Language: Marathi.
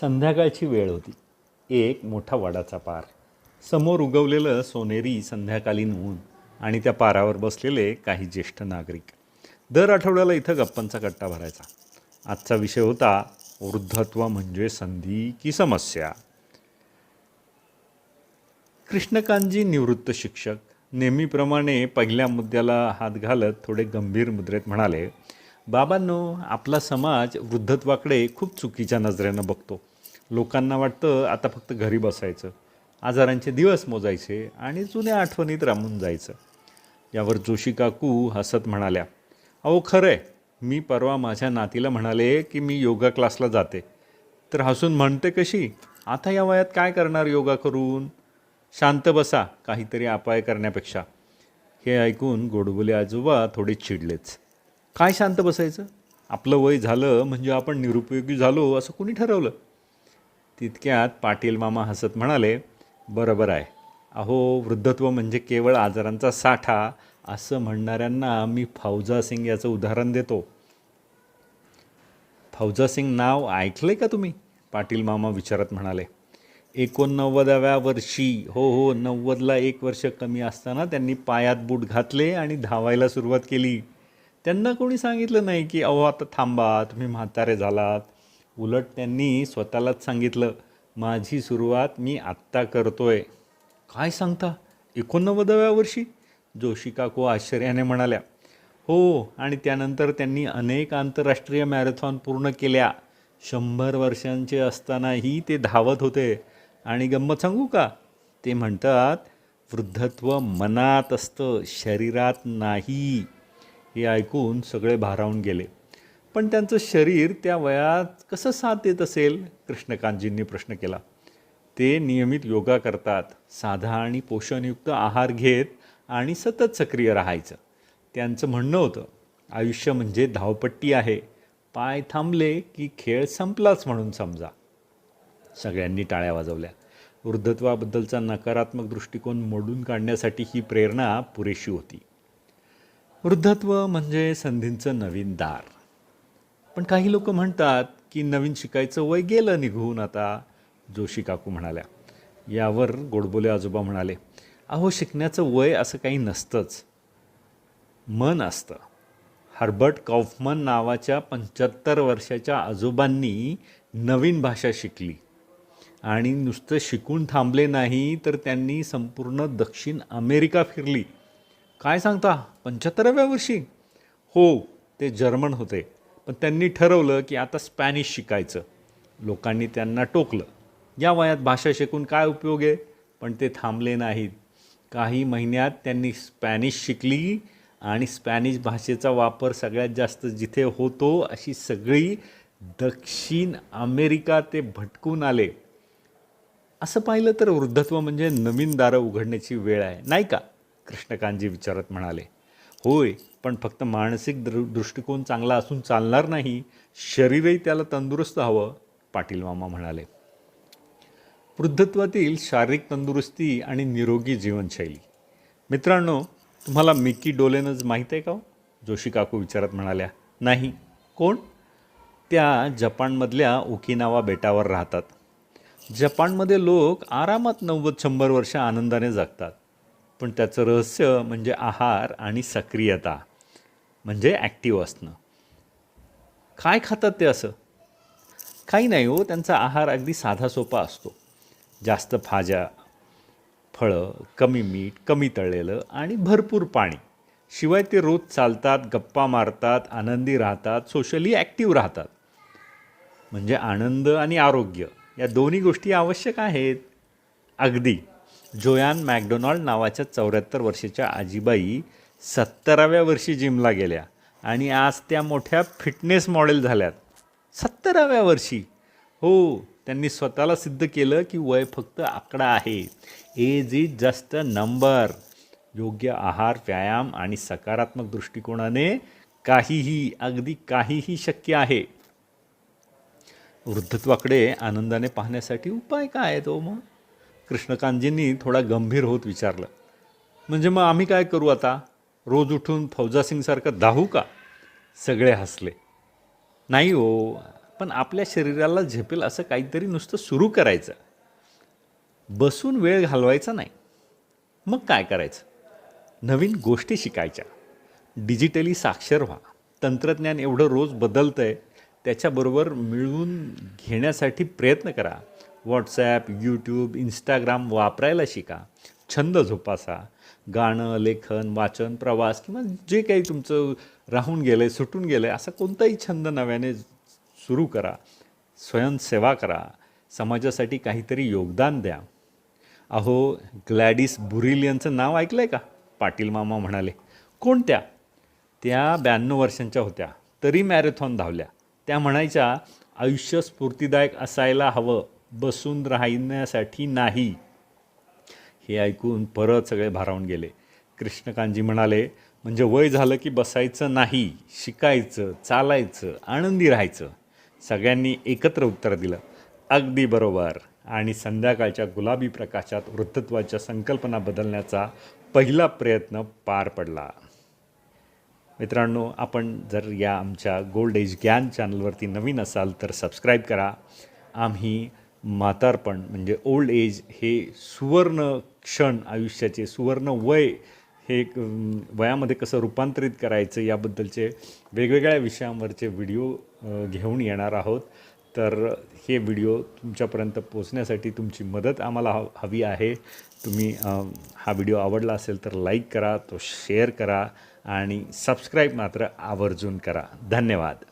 संध्याकाळची वेळ होती. एक मोठा वडाचा पार. समोर उगवलेलं सोनेरी संध्याकालीन ऊन आणि त्या पारावर बसलेले काही ज्येष्ठ नागरिक. दर आठवड्याला इथं गप्पांचा कट्टा भरायचा. आजचा विषय होता वृद्धत्व म्हणजे संधी की समस्या? कृष्णकांतजी निवृत्त शिक्षक नेहमीप्रमाणे पहिल्या मुद्द्याला हात घालत थोडे गंभीर मुद्रेत म्हणाले बाबांनो आपला समाज वृद्धत्वाकडे खूप चुकीच्या नजरेनं बघतो. लोकांना वाटतं आता फक्त घरी बसायचं. आजारांचे दिवस मोजायचे आणि जुन्या आठवणीत रामून जायचं. यावर जोशी काकू हसत म्हणाल्या अहो खरं आहे मी परवा माझ्या नातीला म्हणाले की मी योगा क्लासला जाते. तर हसून म्हणते कशी आता या वयात काय करणार योगा करून? शांत बसा काहीतरी अपाय करण्यापेक्षा. हे ऐकून गोडबोले आजोबा थोडे चिडलेच. काय शांत बसायचं? आपलं वय झालं म्हणजे आपण निरुपयोगी झालो असं कुणी ठरवलं? तितक्यात पाटील मामा हसत म्हणाले बरोबर आहे. अहो वृद्धत्व म्हणजे केवळ आजारांचा साठा असं म्हणणाऱ्यांना मी फौजा सिंग याचं उदाहरण देतो. फौजा सिंग नाव ऐकलंय का तुम्ही? पाटील मामा विचारत म्हणाले. एकोणनव्वदाव्या वर्षी हो हो नव्वदला एक वर्ष कमी असताना त्यांनी पायात बूट घातले आणि धावायला सुरुवात केली. त्यांना कोणी सांगितलं नाही की अहो आता थांबा तुम्ही म्हातारे झालात. उलट त्यांनी स्वतःलाच सांगितलं माझी सुरुवात मी आत्ता करतोय. काय सांगता? एकोणनव्वदाव्या वर्षी? जोशी काको आश्चर्याने म्हणाल्या. हो आणि त्यानंतर त्यांनी अनेक आंतरराष्ट्रीय मॅरेथॉन पूर्ण केल्या. शंभर वर्षांचे असतानाही ते धावत होते. आणि गंमत सांगू का? ते म्हणतात वृद्धत्व मनात असतं शरीरात नाही. हे ऐकून सगळे भारावून गेले. पण त्यांचं शरीर त्या वयात कसं साथ देत असेल? कृष्णकांतजींनी प्रश्न केला. ते नियमित योगा करतात साधा आणि पोषणयुक्त आहार घेत आणि सतत सक्रिय राहायचं. त्यांचं म्हणणं होतं आयुष्य म्हणजे धावपट्टी आहे. पाय थांबले की खेळ संपलाच म्हणून समजा. सगळ्यांनी टाळ्या वाजवल्या. वृद्धत्वाबद्दलचा नकारात्मक दृष्टिकोन मोडून काढण्यासाठी ही प्रेरणा पुरेशी होती. वृद्धत्व म्हणजे संधींचं नवीन दार. पण काही लोक म्हणतात की नवीन शिकायचं वय गेलं निघून आता जोशी काकू म्हणाल्या. यावर गोडबोले आजोबा म्हणाले अहो शिकण्याचं वय असं काही नसतंच. मन असतं. हर्बर्ट कॉफमन नावाच्या पंच्याहत्तर वर्षाच्या आजोबांनी नवीन भाषा शिकली. आणि नुसतं शिकून थांबले नाही तर त्यांनी संपूर्ण दक्षिण अमेरिका फिरली. काय सांगता पंच्याहत्तराव्या वर्षी? हो ते जर्मन होते. पण त्यांनी ठरवलं की आता स्पॅनिश शिकायचं. लोकांनी त्यांना टोकलं. या वयात भाषा शिकून काय उपयोग आहे? पण ते थांबले नाहीत. काही महिन्यात त्यांनी स्पॅनिश शिकली आणि स्पॅनिश भाषेचा वापर सगळ्यात जास्त जिथे होतो अशी सगळी दक्षिण अमेरिका ते भटकून आले. असं पाहिलं तर वृद्धत्व म्हणजे नवीन दारं उघडण्याची वेळ आहे नाही का? कृष्णकांतजी विचारत म्हणाले. होय पण फक्त मानसिक दृ दृष्टिकोन चांगला असून चालणार नाही शरीरही त्याला तंदुरुस्त हवं पाटील मामा म्हणाले. वृद्धत्वातील शारीरिक तंदुरुस्ती आणि निरोगी जीवनशैली. मित्रांनो तुम्हाला मिकी डोलेनच माहीत आहे का हो? जोशी काकू विचारत म्हणाल्या नाही. कोण? त्या जपानमधल्या ओकिनावा बेटावर राहतात. जपानमध्ये लोक आरामात नव्वद शंभर वर्ष आनंदाने जगतात. पण त्याचं रहस्य म्हणजे आहार आणि सक्रियता म्हणजे ॲक्टिव्ह असणं. काय खातात ते असं? काही नाही हो त्यांचा आहार अगदी साधा सोपा असतो. जास्त भाज्या फळं कमी मीठ कमी तळलेलं आणि भरपूर पाणी. शिवाय ते रोज चालतात गप्पा मारतात आनंदी राहतात सोशली ॲक्टिव्ह राहतात. म्हणजे आनंद आणि आरोग्य या दोन्ही गोष्टी आवश्यक आहेत. अगदी. जोयान मॅकडोनाल्ड नावाच्या चौऱ्याहत्तर वर्षाच्या आजीबाई सत्तराव्या वर्षी जिमला गेल्या आणि आज त्या मोठ्या फिटनेस मॉडेल झाल्यात. सत्तराव्या वर्षी. हो त्यांनी स्वतःला सिद्ध केलं की वय फक्त आकडा आहे. Age is just a number योग्य आहार व्यायाम आणि सकारात्मक दृष्टिकोनाने काहीही अगदी काहीही शक्य आहे. वृद्धत्वाकडे आनंदाने पाहण्यासाठी उपाय काय आहे तो हो मग? कृष्णकांतजींनी थोडा गंभीर होत विचारलं. म्हणजे मग आम्ही काय करू आता? रोज उठून फौजासिंगसारखं दाहू का? सगळे हसले. नाही हो पण आपल्या शरीराला झेपेल असं काहीतरी नुसतं सुरू करायचं. बसून वेळ घालवायचा नाही. मग काय करायचं? नवीन गोष्टी शिकायच्या. डिजिटली साक्षर व्हा. तंत्रज्ञान एवढं रोज बदलतं आहे त्याच्याबरोबर मिळवून घेण्यासाठी प्रयत्न करा. व्हॉट्सॲप यूट्यूब इंस्टाग्राम वापरायला शिका. छंद जोपासा. गाणं लेखन वाचन प्रवास किंवा जे काही तुमचं राहून गेलं आहे सुटून गेलं आहे असा कोणताही छंद नव्याने सुरू करा. स्वयंसेवा करा. समाजासाठी काहीतरी योगदान द्या. अहो ग्लॅडिस बुरिल यांचं नाव ऐकलं आहे का? पाटील मामा म्हणाले. कोणत्या? त्या ब्याण्णव वर्षांच्या होत्या. तरी मॅरेथॉन धावल्या. त्या म्हणायच्या आयुष्य स्फूर्तिदायक असायला हवं. बसून राहण्यासाठी नाही. हे ऐकून परत सगळे भारावून गेले. कृष्णकांतजी म्हणाले म्हणजे वय झालं की बसायचं नाही शिकायचं चालायचं आनंदी राहायचं. सगळ्यांनी एकत्र उत्तर दिलं. अगदी बरोबर. आणि संध्याकाळच्या गुलाबी प्रकाशात वृद्धत्वाच्या संकल्पना बदलण्याचा पहिला प्रयत्न पार पडला. मित्रांनो आपण जर या आमच्या गोल्ड एज ज्ञान चॅनलवरती नवीन असाल तर सबस्क्राईब करा. आम्ही म्हातारपण म्हणजे ओल्ड एज हे सुवर्ण क्षण आयुष्याचे सुवर्ण वय हे एक, वयामध्ये कसं रूपांतरित करायचं याबद्दलचे वेगवेगळ्या विषयांवरचे व्हिडिओ घेऊन येणार आहोत. तर हे व्हिडिओ तुमच्यापर्यंत पोचण्यासाठी तुमची मदत आम्हाला हवी आहे. तुम्ही हा व्हिडिओ आवडला असेल तर लाईक करा तो शेअर करा आणि सबस्क्राईब मात्र आवर्जून करा. धन्यवाद.